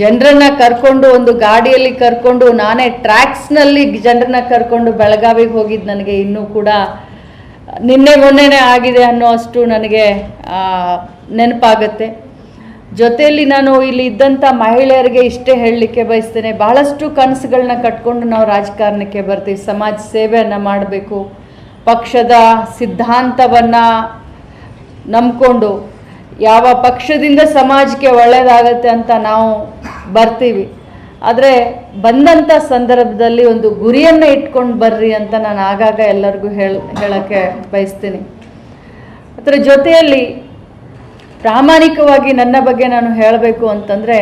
ಜನರನ್ನ ಕರ್ಕೊಂಡು ಒಂದು ಗಾಡಿಯಲ್ಲಿ ಕರ್ಕೊಂಡು ನಾನೇ ಟ್ರ್ಯಾಕ್ಸ್ನಲ್ಲಿ ಜನರನ್ನ ಕರ್ಕೊಂಡು ಬೆಳಗಾವಿಗೆ ಹೋಗಿದ್ದು ನನಗೆ ಇನ್ನೂ ಕೂಡ ನಿನ್ನೆ ಮೊನ್ನೆನೇ ಆಗಿದೆ ಅನ್ನೋ ಅಷ್ಟು ನನಗೆ ನೆನಪಾಗತ್ತೆ. ಜೊತೆಯಲ್ಲಿ ನಾನು ಇಲ್ಲಿ ಇದ್ದಂಥ ಮಹಿಳೆಯರಿಗೆ ಇಷ್ಟೇ ಹೇಳಲಿಕ್ಕೆ ಬಯಸ್ತೇನೆ. ಬಹಳಷ್ಟು ಕನಸುಗಳನ್ನ ಕಟ್ಕೊಂಡು ನಾವು ರಾಜಕಾರಣಕ್ಕೆ ಬರ್ತೀವಿ. ಸಮಾಜ ಸೇವೆಯನ್ನು ಮಾಡಬೇಕು. ಪಕ್ಷದ ಸಿದ್ಧಾಂತವನ್ನು ನಂಬಿಕೊಂಡು ಯಾವ ಪಕ್ಷದಿಂದ ಸಮಾಜಕ್ಕೆ ಒಳ್ಳೆಯದಾಗತ್ತೆ ಅಂತ ನಾವು ಬರ್ತೀವಿ. ಆದರೆ ಬಂದಂಥ ಸಂದರ್ಭದಲ್ಲಿ ಒಂದು ಗುರಿಯನ್ನು ಇಟ್ಕೊಂಡು ಬರ್ರಿ ಅಂತ ನಾನು ಆಗಾಗ ಎಲ್ಲರಿಗೂ ಹೇಳ, ಹೇಳೋಕ್ಕೆ ಬಯಸ್ತೀನಿ. ಅದರ ಜೊತೆಯಲ್ಲಿ ಪ್ರಾಮಾಣಿಕವಾಗಿ ನನ್ನ ಬಗ್ಗೆ ನಾನು ಹೇಳಬೇಕು ಅಂತಂದರೆ,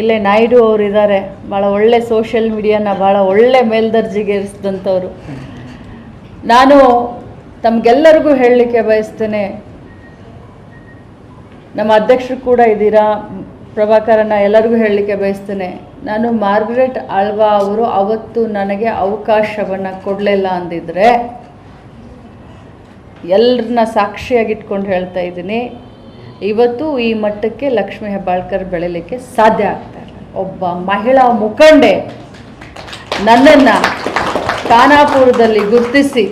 ಇಲ್ಲೇ ನಾಯ್ಡು ಅವರು ಇದ್ದಾರೆ ಭಾಳ ಒಳ್ಳೆ ಸೋಷಿಯಲ್ ಮೀಡಿಯಾನ ಭಾಳ ಒಳ್ಳೆ ಮೇಲ್ದರ್ಜೆಗೆ ಇರಿಸಿದಂಥವ್ರು. ನಾನು ತಮಗೆಲ್ಲರಿಗೂ ಹೇಳಲಿಕ್ಕೆ ಬಯಸ್ತೇನೆ. ನಮ್ಮ ಅಧ್ಯಕ್ಷರು ಕೂಡ ಇದ್ದೀರಾ? ಪ್ರಭಾಕರನ್ನ ಎಲ್ಲರಿಗೂ ಹೇಳಲಿಕ್ಕೆ ಬಯಸ್ತೇನೆ. ನಾನು ಮಾರ್ಗರೆಟ್ ಆಳ್ವಾ ಅವರು ಅವತ್ತು ನನಗೆ ಅವಕಾಶವನ್ನು ಕೊಡಲಿಲ್ಲ ಅಂದಿದ್ರೆ ಎಲ್ಲರನ್ನ ಸಾಕ್ಷಿಯಾಗಿಟ್ಕೊಂಡು ಹೇಳ್ತಾ ಇದ್ದೀನಿ. ಇವತ್ತು ಈ ಮಟ್ಟಕ್ಕೆ ಲಕ್ಷ್ಮೀ ಹೆಬ್ಬಾಳ್ಕರ್ ಬೆಳಿಲಿಕ್ಕೆ ಸಾಧ್ಯ ಆಗ್ತಾ ಇಲ್ಲ. ಒಬ್ಬ ಮಹಿಳಾ ಮುಖಂಡೆ ನನ್ನನ್ನು ಖಾನಾಪುರದಲ್ಲಿ ಗುರುತಿಸಿ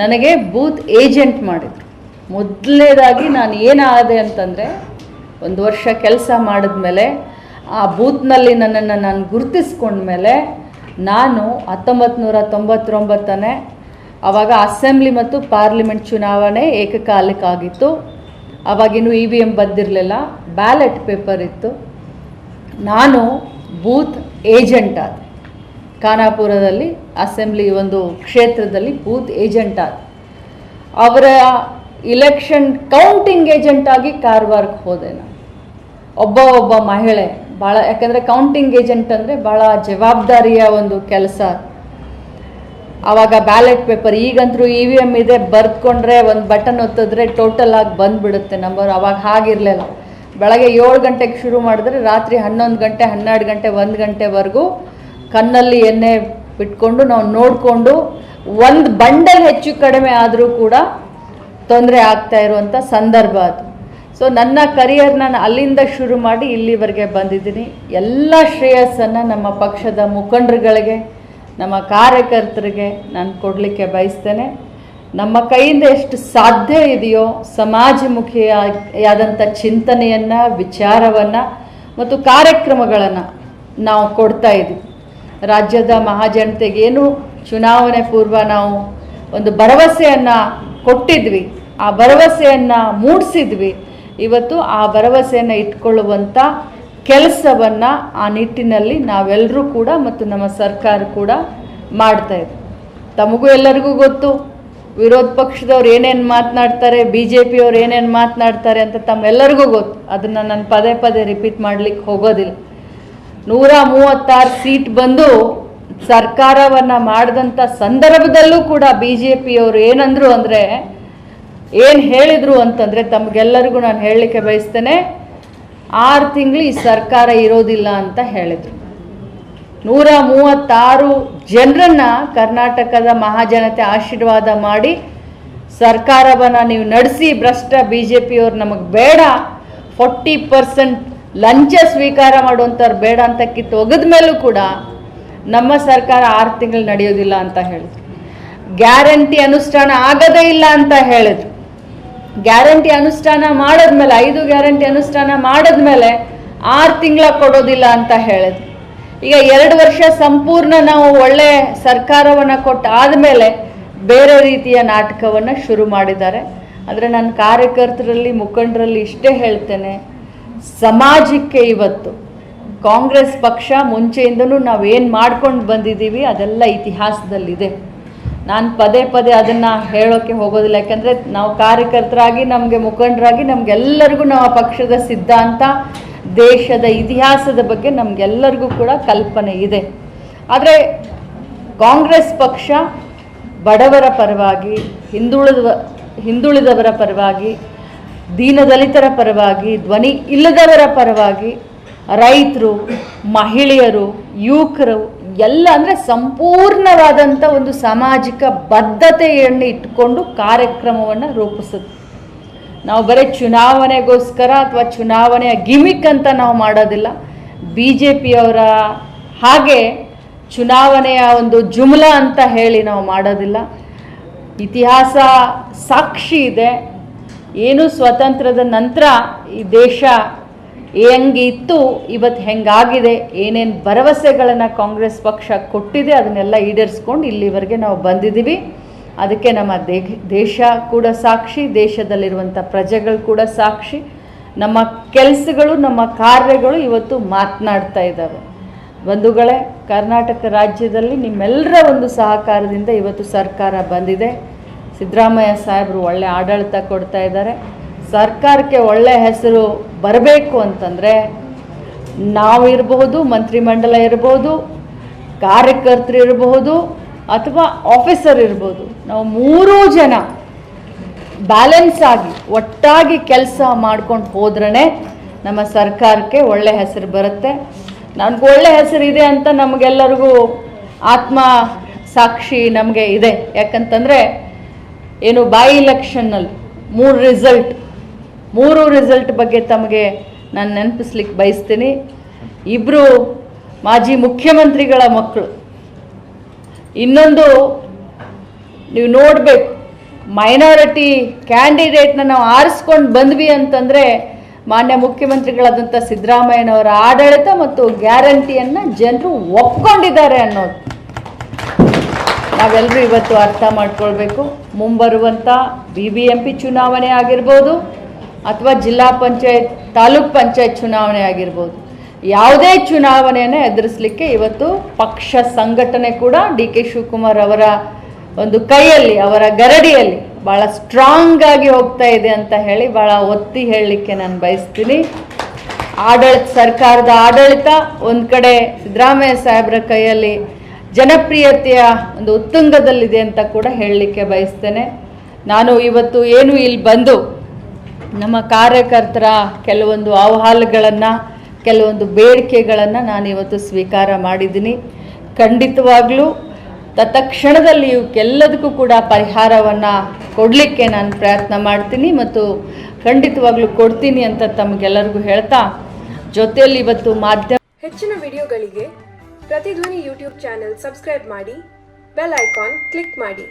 ನನಗೆ ಬೂತ್ ಏಜೆಂಟ್ ಮಾಡಿದರು. ಮೊದಲನೇದಾಗಿ ನಾನು ಏನಾದೆ ಅಂತಂದರೆ ಒಂದು ವರ್ಷ ಕೆಲಸ ಮಾಡಿದ್ಮೇಲೆ ಆ ಬೂತ್ನಲ್ಲಿ ನನ್ನನ್ನು ನಾನು ಗುರುತಿಸ್ಕೊಂಡ್ಮೇಲೆ ನಾನು ಹತ್ತೊಂಬತ್ತು ನೂರ ತೊಂಬತ್ತೊಂಬತ್ತನೇ ಆವಾಗ ಅಸೆಂಬ್ಲಿ ಮತ್ತು ಪಾರ್ಲಿಮೆಂಟ್ ಚುನಾವಣೆ ಏಕಕಾಲಕ್ಕಾಗಿತ್ತು. ಆವಾಗಿನ್ನೂ ಇ ವಿ ಎಂ ಬಂದಿರಲಿಲ್ಲ, ಬ್ಯಾಲೆಟ್ ಪೇಪರ್ ಇತ್ತು. ನಾನು ಬೂತ್ ಏಜೆಂಟ್ ಆದ. ಖಾನಾಪುರದಲ್ಲಿ ಅಸೆಂಬ್ಲಿ ಒಂದು ಕ್ಷೇತ್ರದಲ್ಲಿ ಬೂತ್ ಏಜೆಂಟ್ ಆದ. ಅವರ ಇಲೆಕ್ಷನ್ ಕೌಂಟಿಂಗ್ ಏಜೆಂಟ್ ಆಗಿ ಕಾರವಾರಕ್ಕೆ ಹೋದೆ ನಾನು. ಒಬ್ಬ ಒಬ್ಬ ಮಹಿಳೆ ಭಾಳ ಯಾಕಂದರೆ ಕೌಂಟಿಂಗ್ ಏಜೆಂಟ್ ಅಂದರೆ ಭಾಳ ಜವಾಬ್ದಾರಿಯ ಒಂದು ಕೆಲಸ. ಆವಾಗ ಬ್ಯಾಲೆಟ್ ಪೇಪರ್ ಈಗಂತೂ ಇ ವಿ ಎಂ ಇದೆ, ಬರ್ದ್ಕೊಂಡ್ರೆ ಒಂದು ಬಟನ್ ಒತ್ತಿದ್ರೆ ಟೋಟಲ್ ಆಗಿ ಬಂದುಬಿಡುತ್ತೆ ನಂಬರ್ ಅವಾಗ ಹಾಗಿರಲಿಲ್ಲ. ಬೆಳಗ್ಗೆ ಏಳು ಗಂಟೆಗೆ ಶುರು ಮಾಡಿದ್ರೆ ರಾತ್ರಿ ಹನ್ನೊಂದು ಗಂಟೆ, ಹನ್ನೆರಡು ಗಂಟೆ, ಒಂದು ಗಂಟೆವರೆಗೂ ಕಣ್ಣಲ್ಲಿ ಎಣ್ಣೆ ಬಿಟ್ಕೊಂಡು ನಾವು ನೋಡಿಕೊಂಡು ಒಂದು ಬಂಡಲ್ ಹೆಚ್ಚು ಕಡಿಮೆ ಆದರೂ ಕೂಡ ತೊಂದರೆ ಆಗ್ತಾ ಇರುವಂಥ ಸಂದರ್ಭ ಅದು. ಸೊ ನನ್ನ ಕರಿಯರ್ ನಾನು ಅಲ್ಲಿಂದ ಶುರು ಮಾಡಿ ಇಲ್ಲಿವರೆಗೆ ಬಂದಿದ್ದೀನಿ. ಎಲ್ಲ ಶ್ರೇಯಸ್ಸನ್ನು ನಮ್ಮ ಪಕ್ಷದ ಮುಖಂಡರುಗಳಿಗೆ, ನಮ್ಮ ಕಾರ್ಯಕರ್ತರಿಗೆ ನಾನು ಕೊಡಲಿಕ್ಕೆ ಬಯಸ್ತೇನೆ. ನಮ್ಮ ಕೈಯಿಂದ ಎಷ್ಟು ಸಾಧ್ಯ ಇದೆಯೋ ಸಮಾಜಮುಖಿಯಾದಂಥ ಚಿಂತನೆಯನ್ನು, ವಿಚಾರವನ್ನು ಮತ್ತು ಕಾರ್ಯಕ್ರಮಗಳನ್ನು ನಾವು ಕೊಡ್ತಾ ಇದ್ದೀವಿ. ರಾಜ್ಯದ ಮಹಾಜನತೆಗೇನು ಚುನಾವಣೆ ಪೂರ್ವ ನಾವು ಒಂದು ಭರವಸೆಯನ್ನು ಕೊಟ್ಟಿದ್ವಿ. ಆ ಭರವಸೆಯನ್ನು ಮೂಡಿಸಿದ್ವಿ. ಇವತ್ತು ಆ ಭರವಸೆಯನ್ನು ಇಟ್ಕೊಳ್ಳುವಂಥ ಕೆಲಸವನ್ನು ಆ ನಿಟ್ಟಿನಲ್ಲಿ ನಾವೆಲ್ಲರೂ ಕೂಡ ಮತ್ತು ನಮ್ಮ ಸರ್ಕಾರ ಕೂಡ ಮಾಡ್ತಾ ಇದೆ. ತಮಗೂ ಎಲ್ಲರಿಗೂ ಗೊತ್ತು, ವಿರೋಧ ಪಕ್ಷದವ್ರು ಏನೇನು ಮಾತನಾಡ್ತಾರೆ ಬಿ ಜೆ ಪಿಯವ್ರು ಏನೇನು ಮಾತನಾಡ್ತಾರೆ ಅಂತ ತಮ್ಮೆಲ್ಲರಿಗೂ ಗೊತ್ತು. ಅದನ್ನು ನಾನು ಪದೇ ಪದೇ ರಿಪೀಟ್ ಮಾಡಲಿಕ್ಕೆ ಹೋಗೋದಿಲ್ಲ. ನೂರ ಮೂವತ್ತಾರು ಸೀಟ್ ಬಂದು ಸರ್ಕಾರವನ್ನು ಮಾಡಿದಂಥ ಸಂದರ್ಭದಲ್ಲೂ ಕೂಡ ಬಿ ಜೆ ಪಿಯವರು ಏನಂದ್ರು ಅಂದರೆ ಏನು ಹೇಳಿದರು ಅಂತಂದರೆ ತಮಗೆಲ್ಲರಿಗೂ ನಾನು ಹೇಳಲಿಕ್ಕೆ ಬಯಸ್ತೇನೆ, ಆರು ತಿಂಗಳು ಈ ಸರ್ಕಾರ ಇರೋದಿಲ್ಲ ಅಂತ ಹೇಳಿದರು. ನೂರ ಮೂವತ್ತಾರು ಜನರನ್ನ ಕರ್ನಾಟಕದ ಮಹಾಜನತೆ ಆಶೀರ್ವಾದ ಮಾಡಿ ಸರ್ಕಾರವನ್ನು ನೀವು ನಡೆಸಿ, ಭ್ರಷ್ಟ ಬಿ ಜೆ ಪಿಯವ್ರು ನಮಗೆ ಬೇಡ, ಫೋರ್ಟಿ ಪರ್ಸೆಂಟ್ ಲಂಚ ಸ್ವೀಕಾರ ಮಾಡುವಂಥವ್ರು ಬೇಡ ಅಂತ ಕಿತ್ತು ಒಗೆದ ಮೇಲೂ ಕೂಡ ನಮ್ಮ ಸರ್ಕಾರ ಆರು ತಿಂಗಳು ನಡೆಯೋದಿಲ್ಲ ಅಂತ ಹೇಳಿದ್ರು. ಗ್ಯಾರಂಟಿ ಅನುಷ್ಠಾನ ಆಗದೇ ಇಲ್ಲ ಅಂತ ಹೇಳಿದ್ರು. ಗ್ಯಾರಂಟಿ ಅನುಷ್ಠಾನ ಮಾಡಿದ್ಮೇಲೆ, ಐದು ಗ್ಯಾರಂಟಿ ಅನುಷ್ಠಾನ ಮಾಡಿದ್ಮೇಲೆ ಆರು ತಿಂಗಳ ಕೊಡೋದಿಲ್ಲ ಅಂತ ಹೇಳಿದ್ರು. ಈಗ ಎರಡು ವರ್ಷ ಸಂಪೂರ್ಣ ನಾವು ಒಳ್ಳೆ ಸರ್ಕಾರವನ್ನು ಕೊಟ್ಟು ಆದಮೇಲೆ ಬೇರೆ ರೀತಿಯ ನಾಟಕವನ್ನು ಶುರು ಮಾಡಿದ್ದಾರೆ. ಆದರೆ ನನ್ನ ಕಾರ್ಯಕರ್ತರಲ್ಲಿ, ಮುಖಂಡರಲ್ಲಿ ಇಷ್ಟೇ ಹೇಳ್ತೇನೆ, ಸಮಾಜಕ್ಕೆ ಇವತ್ತು ಕಾಂಗ್ರೆಸ್ ಪಕ್ಷ ಮುಂಚೆಯಿಂದನೂ ಏನು ಮಾಡ್ಕೊಂಡು ಬಂದಿದ್ದೀವಿ ಅದೆಲ್ಲ ಇತಿಹಾಸದಲ್ಲಿದೆ. ನಾನು ಪದೇ ಪದೇ ಅದನ್ನು ಹೇಳೋಕ್ಕೆ ಹೋಗೋದಿಲ್ಲ. ಯಾಕಂದರೆ ನಾವು ಕಾರ್ಯಕರ್ತರಾಗಿ, ನಮಗೆ ಮುಖಂಡರಾಗಿ, ನಮಗೆಲ್ಲರಿಗೂ ನಮ್ಮ ಪಕ್ಷದ ಸಿದ್ಧಾಂತ, ದೇಶದ ಇತಿಹಾಸದ ಬಗ್ಗೆ ನಮಗೆಲ್ಲರಿಗೂ ಕೂಡ ಕಲ್ಪನೆ ಇದೆ. ಆದರೆ ಕಾಂಗ್ರೆಸ್ ಪಕ್ಷ ಬಡವರ ಪರವಾಗಿ ಹಿಂದುಳಿದ ಹಿಂದುಳಿದವರ ಪರವಾಗಿ, ದೀನದಲಿತರ ಪರವಾಗಿ, ಧ್ವನಿ ಇಲ್ಲದವರ ಪರವಾಗಿ ರೈತರು, ಮಹಿಳೆಯರು ಯುವಕರು ಎಲ್ಲ ಅಂದರೆ ಸಂಪೂರ್ಣವಾದಂಥ ಒಂದು ಸಾಮಾಜಿಕ ಬದ್ಧತೆಯನ್ನು ಇಟ್ಕೊಂಡು ಕಾರ್ಯಕ್ರಮವನ್ನು ರೂಪಿಸುತ್ತೆ. ನಾವು ಬರೀ ಚುನಾವಣೆಗೋಸ್ಕರ ಅಥವಾ ಚುನಾವಣೆಯ ಗಿಮಿಕ್ ಅಂತ ನಾವು ಮಾಡೋದಿಲ್ಲ. ಬಿ ಜೆ ಪಿಯವರ ಹಾಗೆ ಚುನಾವಣೆಯ ಒಂದು ಜುಮ್ಲಾ ಅಂತ ಹೇಳಿ ನಾವು ಮಾಡೋದಿಲ್ಲ. ಇತಿಹಾಸ ಸಾಕ್ಷಿ ಇದೆ. ಏನು ಸ್ವಾತಂತ್ರ್ಯದ ನಂತರ ಈ ದೇಶ ಹೆಂಗಿತ್ತು ಇವತ್ತು ಹೆಂಗಾಗಿದೆ, ಏನೇನು ಭರವಸೆಗಳನ್ನು ಕಾಂಗ್ರೆಸ್ ಪಕ್ಷ ಕೊಟ್ಟಿದೆ, ಅದನ್ನೆಲ್ಲ ಈಡೇರಿಸ್ಕೊಂಡು ಇಲ್ಲಿವರೆಗೆ ನಾವು ಬಂದಿದ್ದೀವಿ. ಅದಕ್ಕೆ ನಮ್ಮ ದೇಶ ಕೂಡ ಸಾಕ್ಷಿ ದೇಶದಲ್ಲಿರುವಂಥ ಪ್ರಜೆಗಳು ಕೂಡ ಸಾಕ್ಷಿ. ನಮ್ಮ ಕೆಲಸಗಳು, ನಮ್ಮ ಕಾರ್ಯಗಳು ಇವತ್ತು ಮಾತನಾಡ್ತಾ ಇದ್ದಾವೆ ಬಂಧುಗಳೇ, ಕರ್ನಾಟಕ ರಾಜ್ಯದಲ್ಲಿ ನಿಮ್ಮೆಲ್ಲರ ಒಂದು ಸಹಕಾರದಿಂದ ಇವತ್ತು ಸರ್ಕಾರ ಬಂದಿದೆ. ಸಿದ್ದರಾಮಯ್ಯ ಸಾಹೇಬರು ಒಳ್ಳೆ ಆಡಳಿತ ಕೊಡ್ತಾ ಇದ್ದಾರೆ. ಸರ್ಕಾರಕ್ಕೆ ಒಳ್ಳೆ ಹೆಸರು ಬರಬೇಕು ಅಂತಂದರೆ ನಾವು ಇರಬಹುದು, ಮಂತ್ರಿಮಂಡಲ ಇರಬಹುದು, ಕಾರ್ಯಕರ್ತರು ಇರಬಹುದು, ಅಥವಾ ಆಫೀಸರ್ ಇರ್ಬೋದು. ನಾವು ಮೂರೂ ಜನ ಬ್ಯಾಲೆನ್ಸ್ ಆಗಿ, ಒಟ್ಟಾಗಿ ಕೆಲಸ ಮಾಡ್ಕೊಂಡು ಹೋದ್ರೇ ನಮ್ಮ ಸರ್ಕಾರಕ್ಕೆ ಒಳ್ಳೆ ಹೆಸರು ಬರುತ್ತೆ. ನನಗೆ ಒಳ್ಳೆ ಹೆಸರು ಇದೆ ಅಂತ ನಮಗೆಲ್ಲರಿಗೂ ಆತ್ಮ ಸಾಕ್ಷಿ ನಮಗೆ ಇದೆ. ಯಾಕಂತಂದರೆ, ಏನು ಬೈ ಇಲೆಕ್ಷನ್ನಲ್ಲಿ ಮೂರು ರಿಸಲ್ಟ್ ಮೂರು ರಿಸಲ್ಟ್ ಬಗ್ಗೆ ತಮಗೆ ನಾನು ನೆನಪಿಸ್ಲಿಕ್ಕೆ ಬಯಸ್ತೀನಿ. ಇಬ್ಬರು ಮಾಜಿ ಮುಖ್ಯಮಂತ್ರಿಗಳ ಮಕ್ಕಳು ಇನ್ನೊಂದು ನೀವು ನೋಡಬೇಕು ಮೈನಾರಿಟಿ ಕ್ಯಾಂಡಿಡೇಟ್ನ ನಾವು ಆರಿಸ್ಕೊಂಡು ಬಂದ್ವಿ ಅಂತಂದರೆ ಮಾನ್ಯ ಮುಖ್ಯಮಂತ್ರಿಗಳಾದಂಥ ಸಿದ್ದರಾಮಯ್ಯನವರ ಆಡಳಿತ ಮತ್ತು ಗ್ಯಾರಂಟಿಯನ್ನು ಜನರು ಒಪ್ಕೊಂಡಿದ್ದಾರೆ ಅನ್ನೋದು. ನಾವೆಲ್ಲರೂ ಇವತ್ತು ಅರ್ಥ ಮಾಡ್ಕೊಳ್ಬೇಕು. ಮುಂಬರುವಂಥ ಬಿ ಬಿ ಎಂ ಪಿ ಚುನಾವಣೆ ಆಗಿರ್ಬೋದು. ಅಥವಾ ಜಿಲ್ಲಾ ಪಂಚಾಯತ್, ತಾಲೂಕ್ ಪಂಚಾಯತ್ ಚುನಾವಣೆ ಆಗಿರ್ಬೋದು. ಯಾವುದೇ ಚುನಾವಣೆಯನ್ನು ಎದುರಿಸಲಿಕ್ಕೆ ಇವತ್ತು ಪಕ್ಷ ಸಂಘಟನೆ ಕೂಡ ಡಿ ಕೆ ಶಿವಕುಮಾರ್ ಅವರ ಒಂದು ಕೈಯಲ್ಲಿ, ಅವರ ಗರಡಿಯಲ್ಲಿ ಭಾಳ ಸ್ಟ್ರಾಂಗ್ ಆಗಿ ಹೋಗ್ತಾ ಇದೆ ಅಂತ ಹೇಳಿ ಭಾಳ ಒತ್ತಿ ಹೇಳಲಿಕ್ಕೆ ನಾನು ಬಯಸ್ತೀನಿ. ಆಡಳಿತ, ಸರ್ಕಾರದ ಆಡಳಿತ ಒಂದು ಕಡೆ ಸಿದ್ದರಾಮಯ್ಯ ಸಾಹೇಬರ ಕೈಯಲ್ಲಿ ಜನಪ್ರಿಯತೆಯ ಒಂದು ಉತ್ತುಂಗದಲ್ಲಿದೆ ಅಂತ ಕೂಡ ಹೇಳಲಿಕ್ಕೆ ಬಯಸ್ತೇನೆ. ನಾನು ಇವತ್ತು ಏನು ಇಲ್ಲಿ ಬಂದು ನಮ್ಮ ಕಾರ್ಯಕರ್ತರ ಕೆಲವೊಂದು ಆಹ್ವಾನಗಳನ್ನು ಕೆಲವೊಂದು ಬೇಡಿಕೆಗಳನ್ನು ನಾನು ಇವತ್ತು ಸ್ವೀಕಾರ ಮಾಡಿದ್ದೀನಿ. ಖಂಡಿತವಾಗ್ಲೂ ತತ್ಕ್ಷಣದಲ್ಲಿ ಇವಕ್ಕೆಲ್ಲದಕ್ಕೂ ಕೂಡ ಪರಿಹಾರವನ್ನು ಕೊಡಲಿಕ್ಕೆ ನಾನು ಪ್ರಯತ್ನ ಮಾಡ್ತೀನಿ ಮತ್ತು ಖಂಡಿತವಾಗ್ಲೂ ಕೊಡ್ತೀನಿ ಅಂತ ತಮಗೆಲ್ಲರಿಗೂ ಹೇಳ್ತಾ, ಜೊತೆಯಲ್ಲಿ ಇವತ್ತು ಮಾಧ್ಯಮ ಹೆಚ್ಚಿನ ವಿಡಿಯೋಗಳಿಗೆ ಪ್ರತಿಧ್ವನಿ ಯೂಟ್ಯೂಬ್ ಚಾನೆಲ್ ಸಬ್ಸ್ಕ್ರೈಬ್ ಮಾಡಿ, ಬೆಲ್ ಐಕಾನ್ ಕ್ಲಿಕ್ ಮಾಡಿ.